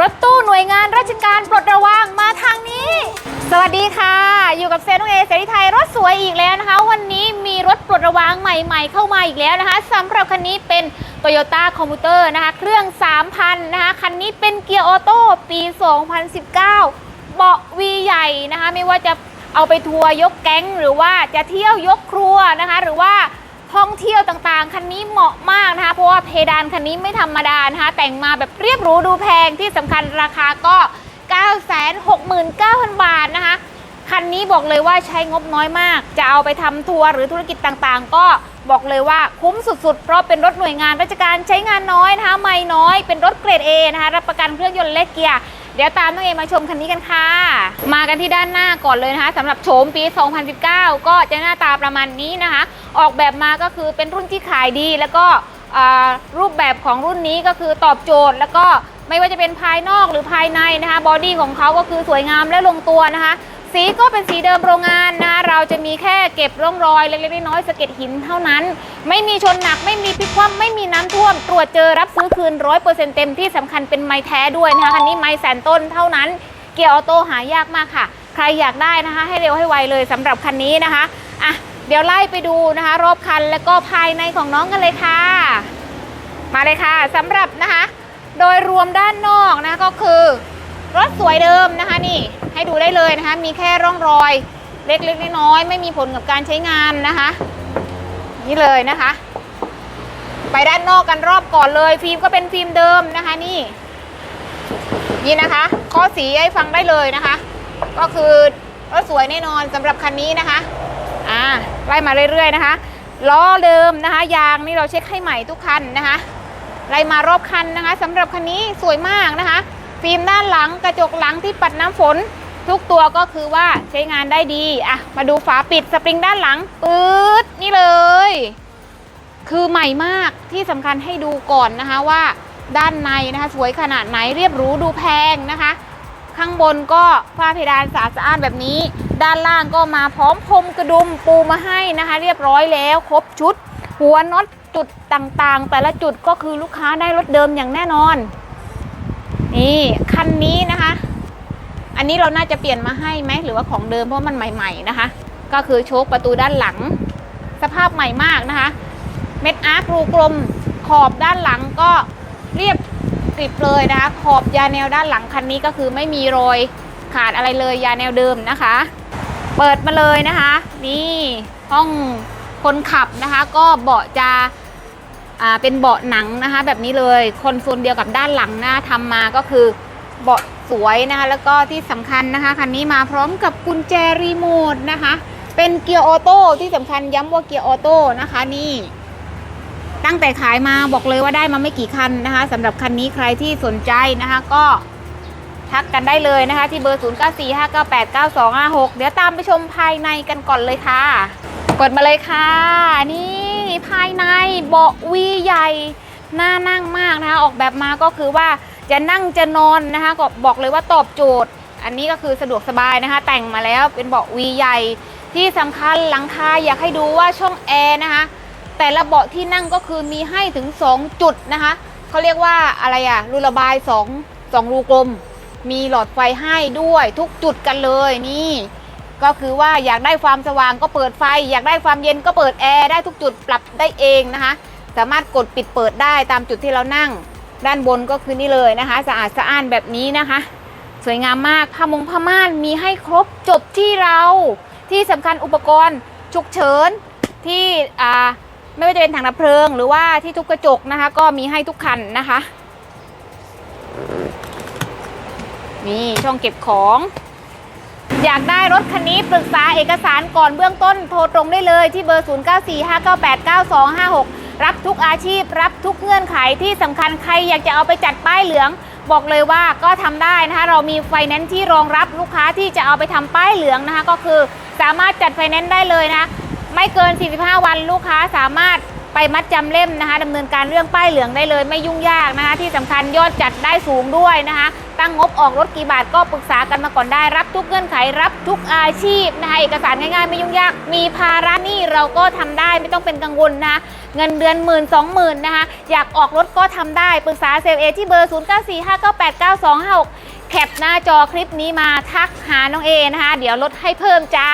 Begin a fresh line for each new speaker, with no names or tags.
รถตู้หน่วยงานราชการปลดระวางมาทางนี้ สวัสดีค่ะ อยู่กับเซนองเอเสรีไทยรถสวยอีกแล้วนะคะ วันนี้มีรถปลดระวางใหม่ๆ เข้ามาอีกแล้วนะคะสำหรับคันนี้เป็น Toyota c o m m u t e r นะคะ เครื่อง 3,000 นะคะ คันนี้เป็นเกียร์ออโต้ปี 2019 เบาะวีใหญ่นะคะ ไม่ว่าจะเอาไปทัวร์ยกแก๊งหรือว่าจะเที่ยวยกครัวนะคะ หรือว่า ท่องเที่ยวต่างๆ คันนี้เหมาะมากนะคะ เพราะว่าเพดานคันนี้ไม่ธรรมดานะคะ แต่งมาแบบเรียบหรูดูแพงที่สำคัญราคาก็ 969,000 บาทนะคะ คันนี้บอกเลยว่าใช้งบน้อยมาก จะเอาไปทำทัวร์หรือธุรกิจต่างๆ ก็บอกเลยว่าคุ้มสุดๆ เพราะเป็นรถหน่วยงานราชการใช้งานน้อยนะคะไม่น้อย เป็นรถเกรด A นะคะ รับประกันเครื่องยนต์เล็กเกียร์เดี๋ยวตามน้องเอมาชมคันนี้กันค่ะ มากันที่ด้านหน้าก่อนเลยนะคะสำหรับโฉมปี 2019 ก็จะหน้าตาประมาณนี้นะคะ ออกแบบมาก็คือเป็นรุ่นที่ขายดีแล้วก็รูปแบบของรุ่นนี้ก็คือตอบโจทย์ แล้วก็ไม่ว่าจะเป็นภายนอกหรือภายในนะคะบอดี้ของเขาก็คือสวยงามและลงตัวนะคะ สีก็เป็นสีเดิมโรงงานนะเราจะมีแค่เก็บร่องรอยเล็กๆน้อยๆสะเก็ดหินเท่านั้น ไม่มีชนหนักไม่มีพลิกคว่ำไม่มีน้ำท่วม ตรวจเจอรับซื้อคืน100%เต็มที่สำคัญเป็นไม้แท้ด้วยนะคะคันนี้ไม้แสนต้นเท่านั้น เกียร์ออโต้หายากมากค่ะ ใครอยากได้นะคะ ให้เร็วให้ไวเลยสำหรับคันนี้นะคะอะเดี๋ยวไล่ไปดูนะคะ รอบคันแล้วก็ภายในของน้องกันเลยค่ะ มาเลยค่ะสำหรับนะคะ โดยรวมด้านนอกนะก็คือรถสวยเดิมนะคะนี่ ให้ดูได้เลยนะคะ มีแค่ร่องรอยเล็กๆน้อยๆไม่มีผลกับการใช้งานนะคะ นี่เลยนะคะ ไปด้านนอกกันรอบก่อนเลย ฟิล์มก็เป็นฟิล์มเดิมนะคะนี่ นี่นะคะ ข้อสีให้ฟังได้เลยนะคะ ก็คือรถสวยแน่นอนสำหรับคันนี้นะคะอ่าไล่มาเรื่อยๆนะคะล้อเดิมนะคะ ยางนี่เราเช็คให้ใหม่ทุกคันนะคะไล่มารอบคันนะคะสำหรับคันนี้สวยมากนะคะ ฟิล์มด้านหลังกระจกหลังที่ปัดน้ำฝน ทุกตัวก็คือว่าใช้งานได้ดีอะมาดูฝาปิดสปริงด้านหลังปื๊ดนี่เลย คือใหม่มากที่สำคัญให้ดูก่อนนะคะว่าด้านในนะคะสวยขนาดไหนเรียบรู้ดูแพงนะคะ ข้างบนก็ฝ้าเพดานสะอาดสะอ้านแบบนี้ ด้านล่างก็มาพร้อมพรมกระดุมปูมาให้นะคะ เรียบร้อยแล้วครบชุด หัวน็อตจุดต่างๆ แต่ละจุดก็คือลูกค้าได้รถเดิมอย่างแน่นอน นี่คันนี้นะคะ อันนี้เราน่าจะเปลี่ยนมาให้ไหมหรือว่าของเดิมเพราะมันใหม่ๆนะคะ ก็คือโชคประตูด้านหลัง สภาพใหม่มากนะคะ เม็ดอาร์ครูกลมขอบด้านหลังก็เรียบกริบเลยนะคะ ขอบยาแนวด้านหลังคันนี้ก็คือไม่มีรอยขาดอะไรเลยยาแนวเดิมนะคะ เปิดมาเลยนะคะ นี่ห้องคนขับนะคะ ก็เบาะจะเป็นเบาะหนังนะคะ แบบนี้เลยคนโซนเดียวกับด้านหลังนะทำมาก็คือ เบาะสวยนะคะ แล้วก็ที่สำคัญนะคะคันนี้มาพร้อมกับกุญแจรีโมทนะคะ เป็นเกียร์ออโต้ที่สำคัญย้ำว่าเกียร์ออโต้นะคะนี่ตั้งแต่ขายมาบอกเลยว่าได้มาไม่กี่คันนะคะสำหรับคันนี้ใครที่สนใจนะคะก็ทักกันได้เลยนะคะ ที่เบอร์ 0 9 4 5 9 8 9 2 5 6 เดี๋ยวตามไปชมภายในกันก่อนเลยค่ะกดมาเลยค่ะ นี่ภายในเบาะวีใหญ่น่านั่งมากนะคะ ออกแบบมาก็คือว่า จะนั่งจะนอนนะคะก็บอกเลยว่าตอบโจทย์ อันนี้ก็คือสะดวกสบายนะคะ แต่งมาแล้วเป็นเบาะวีใหญ่ ที่สำคัญหลังคาอยากให้ดูว่าช่องแอร์นะคะ แต่ละเบาะที่นั่งก็คือมีให้ถึง 2 จุดนะคะเขาเรียกว่าอะไรอะรูระบาย 2 2 รูกลม มีหลอดไฟให้ด้วยทุกจุดกันเลยนี่ ก็คือว่าอยากได้ความสว่างก็เปิดไฟ อยากได้ความเย็นก็เปิดแอร์ได้ทุกจุดปรับได้เองนะคะ สามารถกดปิดเปิดได้ตามจุดที่เรานั่ง ด้านบนก็คือนี่เลยนะคะ สะอาดสะอ้านแบบนี้นะคะ สวยงามมากผ้ามงผ้าม่านมีให้ครบจบที่เราที่สำคัญอุปกรณ์ฉุกเฉินที่อ่าไม่ว่าจะเป็นถังดับเพลิง หรือว่าที่ทุบกระจกนะคะ ก็มีให้ทุกคันนะคะนี่ช่องเก็บของ อยากได้รถคันนี้ปรึกษาเอกสารก่อนเบื้องต้นโทรตรงได้เลยที่เบอร์ 0945989256 รับทุกอาชีพ รับทุกเงื่อนไขที่สำคัญใครอยากจะเอาไปจัดป้ายเหลือง บอกเลยว่าก็ทำได้นะคะเรามีไฟแนนซ์ที่รองรับลูกค้าที่จะเอาไปทำป้ายเหลืองนะคะ ก็คือสามารถจัดไฟแนนซ์ได้เลยนะคะไม่เกิน 45 วันลูกค้าสามารถ ไปมัดจำเล่มนะคะดำเนินการเรื่องป้ายเหลืองได้เลยไม่ยุ่งยากนะคะ ที่สำคัญยอดจัดได้สูงด้วยนะคะ ตั้งงบออกรถกี่บาทก็ปรึกษากันมาก่อนได้รับทุกเงื่อนไขรับทุกอาชีพนะคะเอกสารง่ายๆไม่ยุ่งยาก มีภาระหนี้เราก็ทำได้ไม่ต้องเป็นกังวลนะคะเงินเดือนหมื่นสองหมื่นนะคะอยากออกรถก็ทำได้ปรึกษาเซลล์เอที่เบอร์ 0 9 4 5 9 8 9 2 5 6แคปหน้าจอคลิปนี้มาทักหาน้องเอนะคะ เดี๋ยวลดให้เพิ่มจ้า